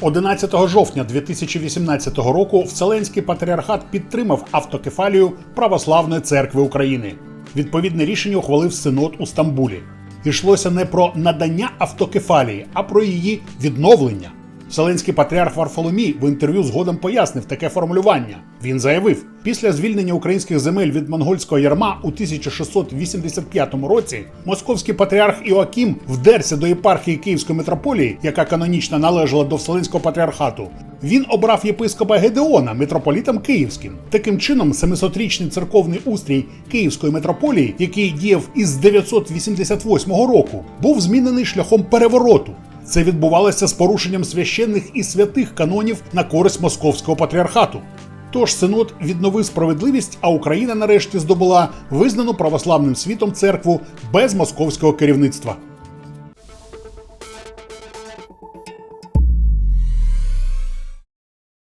11 жовтня 2018 року Вселенський патріархат підтримав автокефалію Православної церкви України. Відповідне рішення ухвалив Синод у Стамбулі. Йшлося не про надання автокефалії, а про її відновлення. Вселенський патріарх Варфоломій в інтерв'ю згодом пояснив таке формулювання. Він заявив: після звільнення українських земель від монгольського ярма у 1685 році московський патріарх Іоакім вдерся до єпархії Київської митрополії, яка канонічно належала до Вселенського патріархату. Він обрав єпископа Гедеона митрополітом Київським. Таким чином, 700-річний церковний устрій Київської митрополії, який діяв із 988 року, був змінений шляхом перевороту. Це відбувалося з порушенням священних і святих канонів на користь московського патріархату. Тож синод відновив справедливість, а Україна нарешті здобула визнану православним світом церкву без московського керівництва.